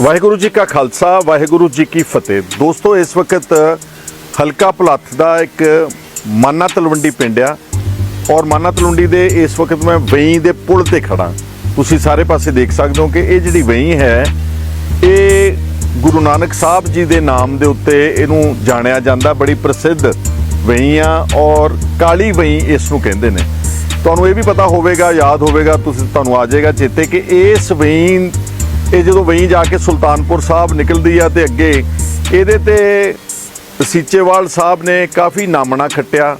ਵਾਹਿਗੁਰੂ ਜੀ ਕਾ ਖਾਲਸਾ, ਵਾਹਿਗੁਰੂ ਜੀ ਕੀ ਫਤਿਹ। ਦੋਸਤੋ, ਇਸ ਵਕਤ ਹਲਕਾ ਭਲੱਥ ਦਾ ਇੱਕ ਮਾਨਾ ਤਲਵੰਡੀ ਪਿੰਡ ਆ ਔਰ ਮਾਨਾ ਤਲਵੰਡੀ ਦੇ ਇਸ ਵਕਤ ਮੈਂ ਵਈ ਦੇ ਪੁਲ ਤੇ ਖੜਾ ਤੁਸੀਂ ਸਾਰੇ ਪਾਸੇ ਦੇਖ ਸਕਦੇ ਹੋ ਕਿ ਇਹ ਜਿਹੜੀ ਵਈ ਹੈ, ਇਹ ਗੁਰੂ ਨਾਨਕ ਸਾਹਿਬ ਜੀ ਦੇ ਨਾਮ ਦੇ ਉੱਤੇ ਇਹਨੂੰ ਜਾਣਿਆ ਜਾਂਦਾ। ਬੜੀ ਪ੍ਰਸਿੱਧ ਵਈ ਆ ਔਰ ਕਾਲੀ ਵਈ ਇਸ ਨੂੰ ਕਹਿੰਦੇ ਨੇ। ਤੁਹਾਨੂੰ ਇਹ ਵੀ ਪਤਾ ਹੋਵੇਗਾ, ਯਾਦ ਹੋਵੇਗਾ, ਤੁਸੀਂ, ਤੁਹਾਨੂੰ ਆ ਜਾਏਗਾ ਚੇਤੇ ਕਿ ਇਸ ਵਈ ਇਹ ਜਦੋਂ ਵਹੀਂ ਜਾ ਕੇ ਸੁਲਤਾਨਪੁਰ ਸਾਹਿਬ ਨਿਕਲਦੀ ਆ ਤੇ ਅੱਗੇ ਇਹਦੇ ਤੇ ਸੀਚੇਵਾਲ ਸਾਹਿਬ ਨੇ ਕਾਫੀ ਨਾਮਣਾ ਖੱਟਿਆ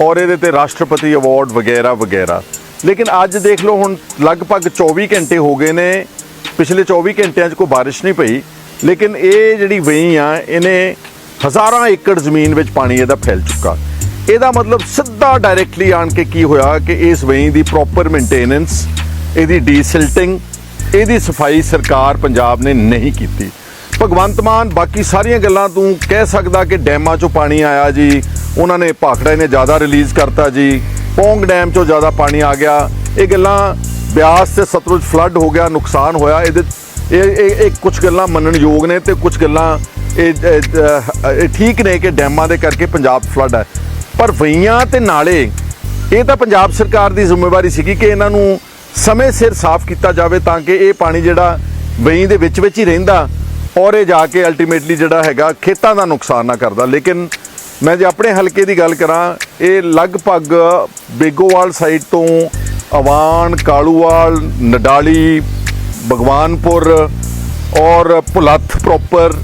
ਔਰ ਇਹਦੇ ਤੇ ਰਾਸ਼ਟਰਪਤੀ ਅਵਾਰਡ ਵਗੈਰਾ ਵਗੈਰਾ। ਲੇਕਿਨ ਅੱਜ ਦੇਖ ਲਓ ਹੁਣ ਲਗਭਗ 24 ਘੰਟੇ ਹੋ ਗਏ ਨੇ। ਪਿਛਲੇ 24 ਘੰਟਿਆਂ 'ਚ ਕੋਈ ਬਾਰਿਸ਼ ਨਹੀਂ ਪਈ। ਲੇਕਿਨ ਇਹ ਜਿਹੜੀ ਵਹੀਂ ਆ, ਇਹਨੇ ਹਜ਼ਾਰਾਂ ਏਕੜ ਜ਼ਮੀਨ ਵਿੱਚ ਪਾਣੀ ਇਹਦਾ ਫੈਲ ਚੁੱਕਾ। ਇਹਦਾ ਮਤਲਬ ਸਿੱਧਾ ਡਾਇਰੈਕਟਲੀ ਆਣ ਕੇ ਕੀ ਹੋਇਆ ਕਿ ਇਸ ਵਹੀਂ ਦੀ ਪ੍ਰੋਪਰ ਮੇਨਟੇਨੈਂਸ ਇਹਦੀ ਡੀਸਿਲਟਿੰਗ ਇਹਦੀ ਸਫ਼ਾਈ ਸਰਕਾਰ ਪੰਜਾਬ ਨੇ ਨਹੀਂ ਕੀਤੀ। ਭਗਵੰਤ ਮਾਨ ਬਾਕੀ ਸਾਰੀਆਂ ਗੱਲਾਂ ਤੂੰ ਕਹਿ ਸਕਦਾ ਕਿ ਡੈਮਾਂ 'ਚੋਂ ਪਾਣੀ ਆਇਆ ਜੀ, ਉਹਨਾਂ ਨੇ ਭਾਖੜਾ ਨੇ ਜ਼ਿਆਦਾ ਰਿਲੀਜ਼ ਕਰਤਾ ਜੀ, ਪੌਂਗ ਡੈਮ 'ਚੋਂ ਜ਼ਿਆਦਾ ਪਾਣੀ ਆ ਗਿਆ। ਇਹ ਗੱਲਾਂ ਬਿਆਸ ਤੇ ਸਤਲੁਜ ਫਲੱਡ ਹੋ ਗਿਆ, ਨੁਕਸਾਨ ਹੋਇਆ, ਇਹਦੇ ਇਹ ਇਹ ਇਹ ਕੁਝ ਗੱਲਾਂ ਮੰਨਣਯੋਗ ਨੇ ਤੇ ਕੁਝ ਗੱਲਾਂ ਇਹ ਇਹ ਠੀਕ ਨੇ ਕਿ ਡੈਮਾਂ ਦੇ ਕਰਕੇ ਪੰਜਾਬ ਫਲੱਡ ਹੈ। ਪਰ ਵਈਆਂ ਤੇ ਨਾਲੇ, ਇਹ ਤਾਂ ਪੰਜਾਬ ਸਰਕਾਰ ਦੀ ਜ਼ਿੰਮੇਵਾਰੀ ਸੀਗੀ ਕਿ ਇਹਨਾਂ ਨੂੰ ਸਮੇਂ ਸਿਰ ਸਾਫ਼ ਕੀਤਾ ਜਾਵੇ ਤਾਂ ਕਿ ਇਹ ਪਾਣੀ ਜਿਹੜਾ ਵਈ ਦੇ ਵਿੱਚ ਵਿੱਚ ਹੀ ਰਹਿੰਦਾ, ਔਰ ਇਹ ਜਾ ਕੇ ਅਲਟੀਮੇਟਲੀ ਜਿਹੜਾ ਹੈਗਾ ਖੇਤਾਂ ਦਾ ਨੁਕਸਾਨ ਨਾ ਕਰਦਾ। ਲੇਕਿਨ ਮੈਂ ਜੇ ਆਪਣੇ ਹਲਕੇ ਦੀ ਗੱਲ ਕਰਾਂ, ਇਹ ਲਗਭਗ ਬੇਗੋਵਾਲ ਸਾਈਡ ਤੋਂ ਅਵਾਨ, ਕਾਲੂਵਾਲ, ਨਡਾਲੀ, ਭਗਵਾਨਪੁਰ ਔਰ ਭੁਲੱਥ ਪ੍ਰੋਪਰ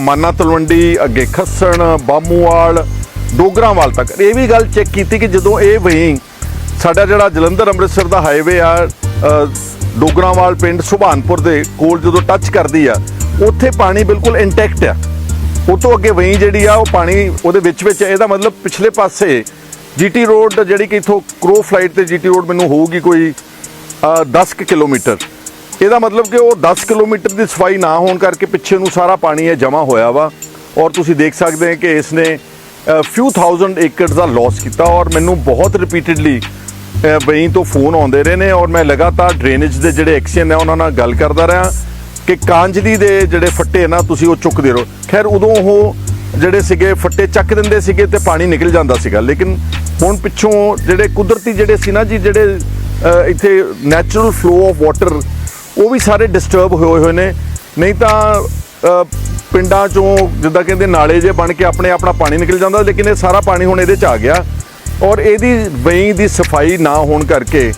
ਮਾਨਾ ਤਲਵੰਡੀ ਅੱਗੇ ਖੱਸਣ, ਬਾਮੂਵਾਲ, ਡੋਗਰਾਵਾਲ ਤੱਕ। ਇਹ ਵੀ ਗੱਲ ਚੈੱਕ ਕੀਤੀ ਕਿ ਜਦੋਂ ਇਹ ਵਹੀਂ ਸਾਡਾ ਜਿਹੜਾ ਜਲੰਧਰ ਅੰਮ੍ਰਿਤਸਰ ਦਾ ਹਾਈਵੇ ਆ ਅ, ਡੋਗਰਾਵਾਲ ਪਿੰਡ ਸੁਭਾਨਪੁਰ ਦੇ ਕੋਲ ਜਦੋਂ ਟੱਚ ਕਰਦੀ ਆ ਉੱਥੇ ਪਾਣੀ ਬਿਲਕੁਲ ਇੰਟੈਕਟ ਆ। ਉਹ ਤੋਂ ਅੱਗੇ ਵਹੀਂ ਜਿਹੜੀ ਆ ਉਹ ਪਾਣੀ ਉਹਦੇ ਵਿੱਚ ਵਿੱਚ ਇਹਦਾ ਮਤਲਬ ਪਿਛਲੇ ਪਾਸੇ ਜੀਟੀ ਰੋਡ ਜਿਹੜੀ ਕਿ ਇਥੋਂ ਕਰੋ ਫਲਾਈਟ ਤੇ ਜੀਟੀ ਰੋਡ ਮੈਨੂੰ ਹੋਊਗੀ ਕੋਈ ਅ, 10 ਕੁ ਕਿਲੋਮੀਟਰ। ਇਹਦਾ ਮਤਲਬ ਕਿ ਉਹ 10 ਕਿਲੋਮੀਟਰ ਦੀ ਸਫ਼ਾਈ ਨਾ ਹੋਣ ਕਰਕੇ ਪਿੱਛੇ ਨੂੰ ਸਾਰਾ ਪਾਣੀ ਇਹ ਜਮਾ ਹੋਇਆ ਵਾ। ਔਰ ਤੁਸੀਂ ਦੇਖ ਸਕਦੇ ਹੋ ਕਿ ਇਸ ਨੇ ਫਿਊ ਥਾਊਜ਼ੈਂਡ ਏਕੜ ਦਾ ਲਾਸ ਕੀਤਾ। ਔਰ ਮੈਨੂੰ ਬਹੁਤ ਰਿਪੀਟਿਡਲੀ ਬਈ ਤੋਂ ਫੋਨ ਆਉਂਦੇ ਰਹੇ ਨੇ ਔਰ ਮੈਂ ਲਗਾਤਾਰ ਡਰੇਨੇਜ ਦੇ ਜਿਹੜੇ ਐਕਸ਼ਨ ਹੈ ਉਹਨਾਂ ਨਾਲ ਗੱਲ ਕਰਦਾ ਰਿਹਾ ਕਿ ਕਾਂਜਲੀ ਦੇ ਜਿਹੜੇ ਫੱਟੇ ਨਾ, ਤੁਸੀਂ ਉਹ ਚੁੱਕਦੇ ਰਹੋ। ਖੈਰ, ਉਦੋਂ ਉਹ ਜਿਹੜੇ ਸੀਗੇ, ਫੱਟੇ ਚੱਕ ਦਿੰਦੇ ਸੀਗੇ ਤੇ ਪਾਣੀ ਨਿਕਲ ਜਾਂਦਾ ਸੀਗਾ। ਲੇਕਿਨ ਹੁਣ ਪਿੱਛੋਂ ਜਿਹੜੇ ਕੁਦਰਤੀ ਜਿਹੜੇ ਸੀ ਨਾ ਜੀ, ਜਿਹੜੇ ਇੱਥੇ ਨੈਚੁਰਲ ਫਲੋ ਆਫ ਵਾਟਰ ਉਹ ਵੀ ਸਾਰੇ ਡਿਸਟਰਬ ਹੋਏ ਹੋਏ ਨੇ। ਨਹੀਂ ਤਾਂ ਪਿੰਡਾਂ ਚੋਂ ਜਿੱਦਾਂ ਕਹਿੰਦੇ ਨਾਲੇ ਜੇ ਬਣ ਕੇ ਆਪਣੇ ਆਪਣਾ ਪਾਣੀ ਨਿਕਲ ਜਾਂਦਾ, ਲੇਕਿਨ ਇਹ ਸਾਰਾ ਪਾਣੀ ਹੁਣ ਇਹਦੇ ਚ ਆ ਗਿਆ। ਔਰ ਇਹਦੀ ਬਈ ਦੀ ਸਫ਼ਾਈ ਨਾ ਹੋਣ ਕਰਕੇ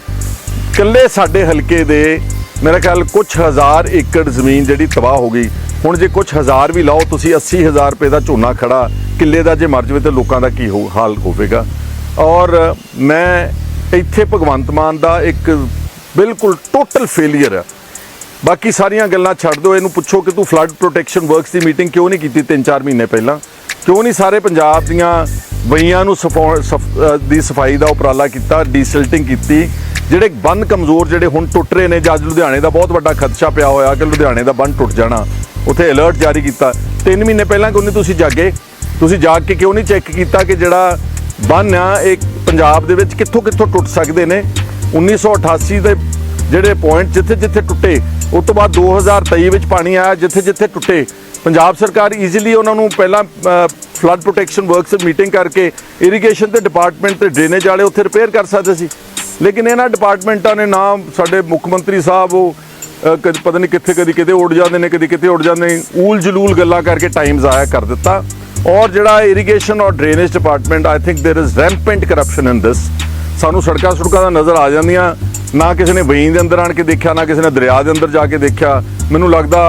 ਕੱਲੇ ਸਾਡੇ ਹਲਕੇ ਦੇ ਮੇਰਾ ਖਿਆਲ ਕੁਝ ਹਜ਼ਾਰ ਏਕੜ ਜ਼ਮੀਨ ਜਿਹੜੀ ਤਬਾਹ ਹੋ ਗਈ। ਹੁਣ ਜੇ ਕੁਝ ਹਜ਼ਾਰ ਵੀ ਲਾਓ, ਤੁਸੀਂ 80000 ਰੁਪਏ ਦਾ ਝੋਨਾ ਖੜਾ, ਕਿੱਲੇ ਦਾ ਜੇ ਮਰ ਜਵੇ ਤੇ ਲੋਕਾਂ ਦਾ ਕੀ ਹੋ, ਹਾਲ ਹੋਵੇਗਾ? ਔਰ ਮੈਂ ਇੱਥੇ ਭਗਵੰਤ ਮਾਨ ਦਾ ਇੱਕ ਬਿਲਕੁਲ ਟੋਟਲ ਫੇਲਿਅਰ ਹੈ ਬਾਕੀ ਸਾਰੀਆਂ ਗੱਲਾਂ ਛੱਡ ਦਿਓ, ਇਹਨੂੰ ਪੁੱਛੋ ਕਿ ਤੂੰ ਫਲੱਡ ਪ੍ਰੋਟੈਕਸ਼ਨ ਵਰਕਸ ਦੀ ਮੀਟਿੰਗ ਕਿਉਂ ਨਹੀਂ ਕੀਤੀ 3-4 ਮਹੀਨੇ ਪਹਿਲਾਂ? ਕਿਉਂ ਨਹੀਂ ਸਾਰੇ ਪੰਜਾਬ ਦੀਆਂ ਵਈਆਂ ਨੂੰ ਸਫਾ- ਸਫ- ਦੀ ਸਫ਼ਾਈ ਦਾ ਉਪਰਾਲਾ ਕੀਤਾ, ਡੀਸਿਲਟਿੰਗ ਕੀਤੀ। ਜਿਹੜੇ ਬੰਨ ਕਮਜ਼ੋਰ ਜਿਹੜੇ ਹੁਣ ਟੁੱਟ ਰਹੇ ਨੇ ਜੱਜ ਲੁਧਿਆਣੇ ਦਾ ਬਹੁਤ ਵੱਡਾ ਖਦਸ਼ਾ ਪਿਆ ਹੋਇਆ ਕਿ ਲੁਧਿਆਣੇ ਦਾ ਬੰਨ ਟੁੱਟ ਜਾਣਾ, ਉੱਥੇ ਅਲਰਟ ਜਾਰੀ ਕੀਤਾ। 3 ਮਹੀਨੇ ਪਹਿਲਾਂ ਕਿਉਂ ਨਹੀਂ ਤੁਸੀਂ ਜਾਗੇ? ਤੁਸੀਂ ਜਾਗ ਕੇ ਕਿਉਂ ਨਹੀਂ ਚੈੱਕ ਕੀਤਾ ਕਿ ਜਿਹੜਾ ਬੰਨ ਆ, ਇਹ ਪੰਜਾਬ ਦੇ ਵਿੱਚ ਕਿੱਥੋਂ ਕਿੱਥੋਂ ਟੁੱਟ ਸਕਦੇ ਨੇ? 1988 ਦੇ ਜਿਹੜੇ ਪੁਆਇੰਟ ਜਿੱਥੇ ਜਿੱਥੇ ਟੁੱਟੇ ਉਸ ਤੋਂ ਬਾਅਦ 2023 ਵਿੱਚ ਪਾਣੀ ਆਇਆ ਜਿੱਥੇ ਜਿੱਥੇ ਟੁੱਟੇ। ਪੰਜਾਬ ਸਰਕਾਰ ਈਜ਼ੀਲੀ ਉਹਨਾਂ ਨੂੰ ਪਹਿਲਾਂ ਫਲੱਡ ਪ੍ਰੋਟੈਕਸ਼ਨ ਵਰਕਸ ਮੀਟਿੰਗ ਕਰਕੇ ਇਰੀਗੇਸ਼ਨ ਤੇ ਡਿਪਾਰਟਮੈਂਟ ਤੇ ਡਰੇਨੇਜ ਵਾਲੇ ਉੱਥੇ ਰਿਪੇਅਰ ਕਰ ਸਕਦੇ ਸੀ ਲੇਕਿਨ ਇਹਨਾਂ ਡਿਪਾਰਟਮੈਂਟਾਂ ਨੇ ਨਾ ਸਾਡੇ ਮੁੱਖ ਮੰਤਰੀ ਸਾਹਿਬ ਉਹ ਅ, ਕਦੇ ਪਤਾ ਨਹੀਂ ਕਿੱਥੇ ਕਦੀ ਕਿਤੇ ਉੱਡ ਜਾਂਦੇ ਨੇ ਕਦੀ ਕਿਤੇ ਉੱਡ ਜਾਂਦੇ ਨੇ ਊਲ ਜਲੂਲ ਗੱਲਾਂ ਕਰਕੇ ਟਾਈਮ ਜ਼ਾਇਆ ਕਰ ਦਿੱਤਾ ਔਰ ਜਿਹੜਾ ਇਰੀਗੇਸ਼ਨ ਔਰ drainage department I think there is rampant corruption in this ਸਾਨੂੰ ਸੜਕਾਂ ਸੜਕਾਂ ਦਾ ਨਜ਼ਰ ਆ ਜਾਂਦੀਆਂ ਨਾ ਕਿਸੇ ਨੇ ਵਹੀਂ ਦੇ ਅੰਦਰ ਆਣ ਕੇ ਦੇਖਿਆ ਨਾ ਕਿਸੇ ਨੇ ਦਰਿਆ ਦੇ ਅੰਦਰ ਜਾ ਕੇ ਦੇਖਿਆ ਮੈਨੂੰ ਲੱਗਦਾ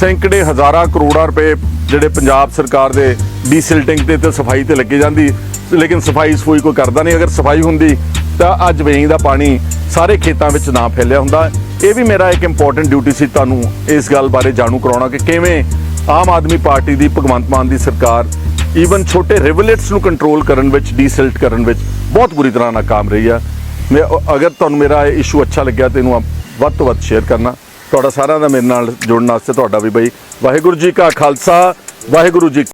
ਸੈਂਕੜੇ ਹਜ਼ਾਰਾਂ ਕਰੋੜਾਂ ਰੁਪਏ ਜਿਹੜੇ ਪੰਜਾਬ ਸਰਕਾਰ ਦੇ ਡੀਸਿਲਟਿੰਗ ਤੇ ਤੇ ਸਫ਼ਾਈ ਤੇ ਲੱਗੇ ਜਾਂਦੀ, ਲੇਕਿਨ ਸਫ਼ਾਈ ਸਫੂਈ ਕੋਈ ਕਰਦਾ ਨਹੀਂ। ਅਗਰ ਸਫ਼ਾਈ ਹੁੰਦੀ, ਤਾਂ ਅੱਜ ਵਹੀਂ ਦਾ ਪਾਣੀ ਸਾਰੇ ਖੇਤਾਂ ਵਿੱਚ ਨਾ ਫੈਲਿਆ ਹੁੰਦਾ। ਇਹ ਵੀ ਮੇਰਾ ਇੱਕ ਇੰਪੋਰਟੈਂਟ ਡਿਊਟੀ ਸੀ। ਤੁਹਾਨੂੰ ਇਸ ਗੱਲ ਬਾਰੇ ਜਾਣੂ ਕਰਾਉਣਾ ਕਿ ਕਿਵੇਂ ਆਮ ਆਦਮੀ ਪਾਰਟੀ ਦੀ, ਭਗਵੰਤ ਮਾਨ ਦੀ ਸਰਕਾਰ ਈਵਨ ਛੋਟੇ ਰਿਵਲੇਟਸ ਨੂੰ ਕੰਟਰੋਲ ਕਰਨ ਵਿੱਚ ਡੀਸਿਲਟ ਕਰਨ ਵਿੱਚ ਬਹੁਤ ਬੁਰੀ ਤਰ੍ਹਾਂ ਨਾਕਾਮ ਰਹੀ ਆ। ਮੈਂ ਅਗਰ ਤੁਹਾਨੂੰ ਮੇਰਾ ਇਹ ਇਸ਼ੂ ਅੱਛਾ ਲੱਗਿਆ, ਤੇ ਇਹਨੂੰ ਵੱਧ ਤੋਂ ਵੱਧ ਸ਼ੇਅਰ ਕਰਨਾ। ਤੁਹਾਡਾ ਸਾਰਿਆਂ ਦਾ ਮੇਰੇ ਨਾਲ ਜੁੜਨ ਵਾਸਤੇ ਤੁਹਾਡਾ ਵੀ ਬਈ ਵਾਹਿਗੁਰੂ ਜੀ ਕਾ ਖਾਲਸਾ, ਵਾਹਿਗੁਰੂ ਜੀ